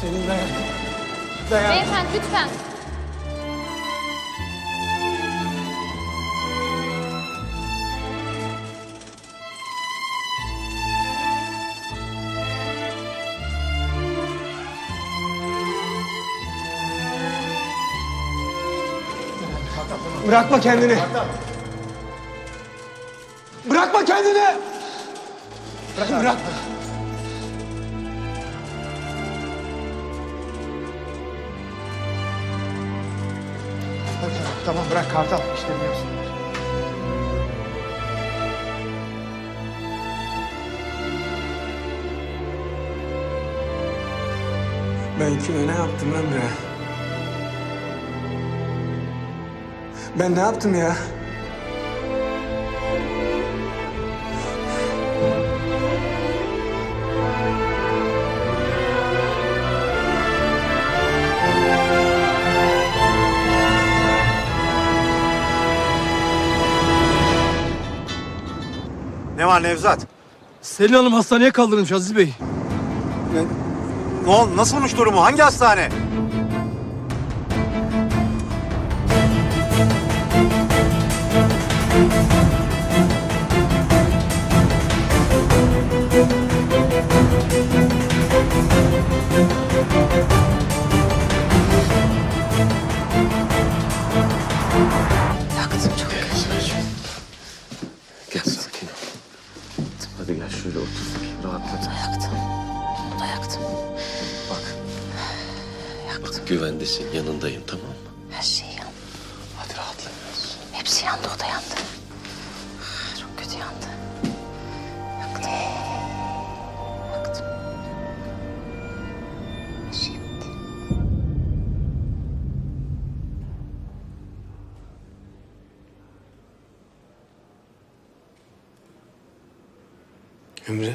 Selin dayan. Dayan. Beyefendi lütfen. Bırakma kendini. Bırakma kendini. Bırak, bırakma. Tamam, bırak Kartal. İşlerini yapsınlar. Ben kime ne yaptım bre? Ben ne yaptım ya? Var Nevzat? Selin Hanım hastaneye kaldırılmış Aziz Bey. Ne oldu? Nasılmış durumu? Hangi hastane? Bak güvendesin. Yanındayım tamam mı? Her şey yandı. Hadi rahatla biraz. Hepsi yandı, o da yandı. Çok kötü yandı. Yaktım. Yaktım. Her şey yandı. Emre.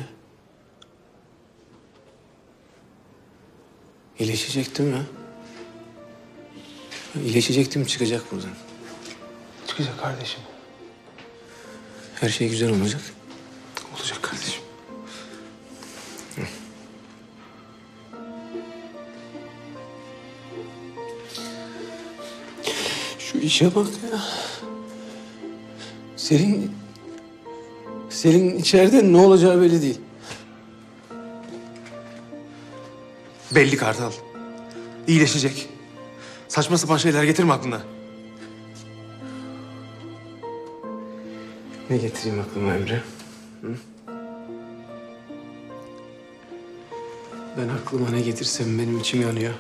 İyileşecek değil mi? İyileşecek değil mi? Çıkacak buradan. Çıkacak kardeşim. Her şey güzel olacak. Olacak kardeşim. Şu işe bak ya. Selin... Selin içeride ne olacağı belli değil. Belli Kartal. İyileşecek. Saçma sapan şeyler getirme aklına. Ne getireyim aklıma Emre? Hı? Ben aklıma ne getirsem benim içim yanıyor.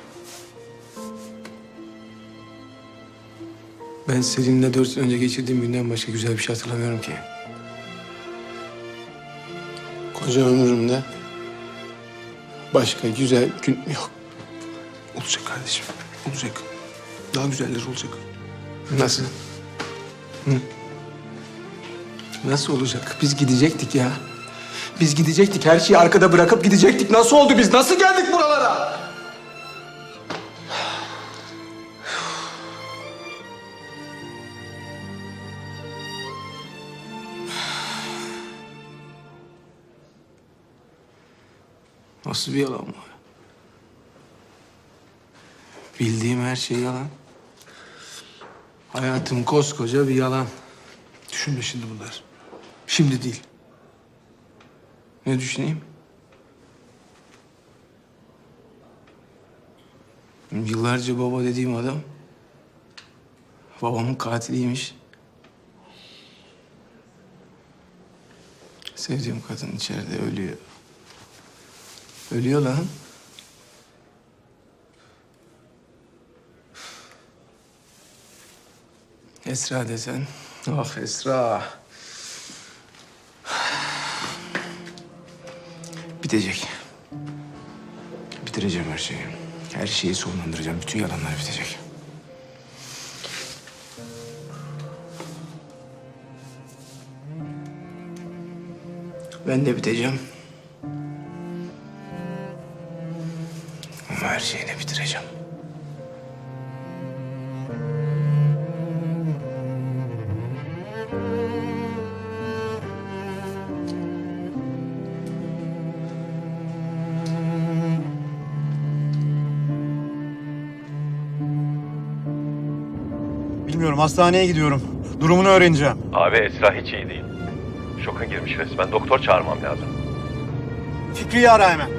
Ben Selin'le dört yıl önce geçirdiğim günden başka güzel bir şey hatırlamıyorum ki. Koca ömrümde başka güzel gün yok. Olacak kardeşim. Olacak. Daha güzelleri olacak. Nasıl? Hı? Nasıl olacak? Biz gidecektik ya. Biz gidecektik. Her şeyi arkada bırakıp gidecektik. Nasıl oldu biz? Nasıl geldik buralara? Nasıl bir yalan bu? Bildiğim her şey yalan. Hayatım koskoca bir yalan. Düşünme şimdi bunlar. Şimdi değil. Ne düşüneyim? Yıllarca baba dediğim adam babamın katiliymiş. Sevdiğim kadın içeride ölüyor. Ölüyor lan. Esra desen. Ah Esra. Bitecek. Bitireceğim her şeyi. Her şeyi sonlandıracağım. Bütün yalanlar bitecek. Ben de biteceğim. şeyini bitireceğim. Bilmiyorum hastaneye gidiyorum. Durumunu öğreneceğim. Abi Esra hiç iyi değil. Şoka girmiş resmen. Doktor çağırmam lazım. Fikri'yi ara hemen.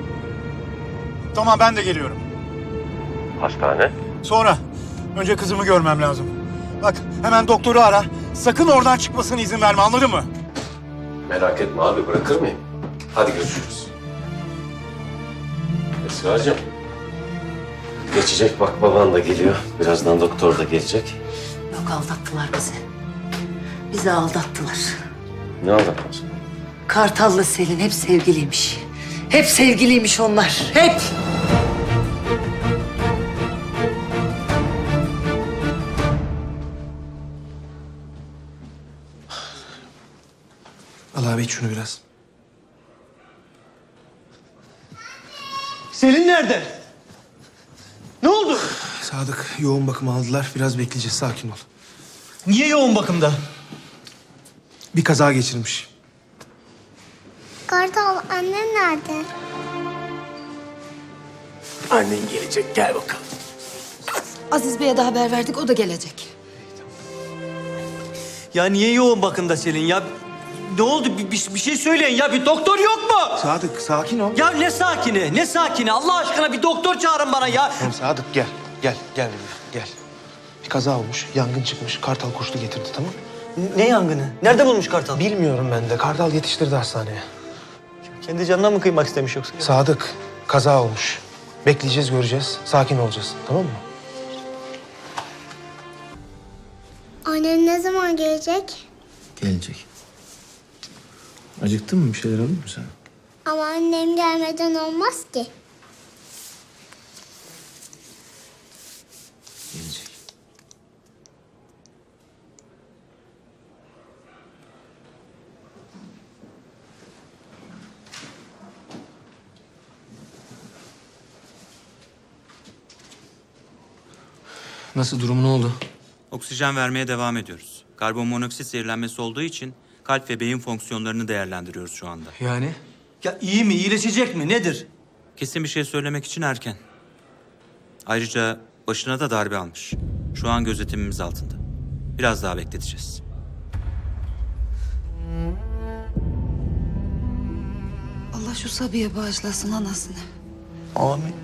Tamam ben de geliyorum. Hastane? Sonra. Önce kızımı görmem lazım. Bak hemen doktoru ara. Sakın oradan çıkmasına izin verme anladın mı? Merak etme abi bırakır mıyım? Hadi görüşürüz. Esra'cığım. Geçecek bak baban da geliyor. Birazdan doktor da gelecek. Yok aldattılar bizi. Bizi aldattılar. Ne anlatması? Kartal'la Selin hep sevgiliymiş. Hep sevgiliymiş onlar. Hep. İç şunu biraz. Selin nerede? Ne oldu? Sadık yoğun bakım aldılar. Biraz bekleyeceğiz. Sakin ol. Niye yoğun bakımda? Bir kaza geçirmiş. Kartal annen nerede? Annen gelecek. Gel bakalım. Aziz Bey'e de haber verdik o da gelecek. Ya niye yoğun bakımda Selin ya? Ne oldu? Bir, bir, bir şey söyleyin ya. Bir doktor yok mu? Sadık sakin ol. Ya ne sakini? Ne sakini? Allah aşkına bir doktor çağırın bana ya. Tamam Sadık gel. Gel. Gel benimle. Gel. Bir kaza olmuş. Yangın çıkmış. Kartal koştu getirdi tamam mı? Ne yangını? Nerede bulmuş Kartal? Bilmiyorum ben de. Kartal yetiştirdi hastaneye. Kendi canına mı kıymak istemiş yoksa? Sadık kaza olmuş. Bekleyeceğiz göreceğiz. Sakin olacağız. Tamam mı? Annen ne zaman gelecek? Gelecek. Acıktın mı? Bir şeyler alayım mı sana? Ama annem gelmeden olmaz ki. Gelecek. Nasıl durumu ne oldu? Oksijen vermeye devam ediyoruz. Karbonmonoksit zehirlenmesi olduğu için kalp ve beyin fonksiyonlarını değerlendiriyoruz şu anda. Yani? Ya iyi mi? İyileşecek mi? Nedir? Kesin bir şey söylemek için erken. Ayrıca başına da darbe almış. Şu an gözetimimiz altında. Biraz daha bekleteceğiz. Allah şu Sabiye bağışlasın anasını. Amin.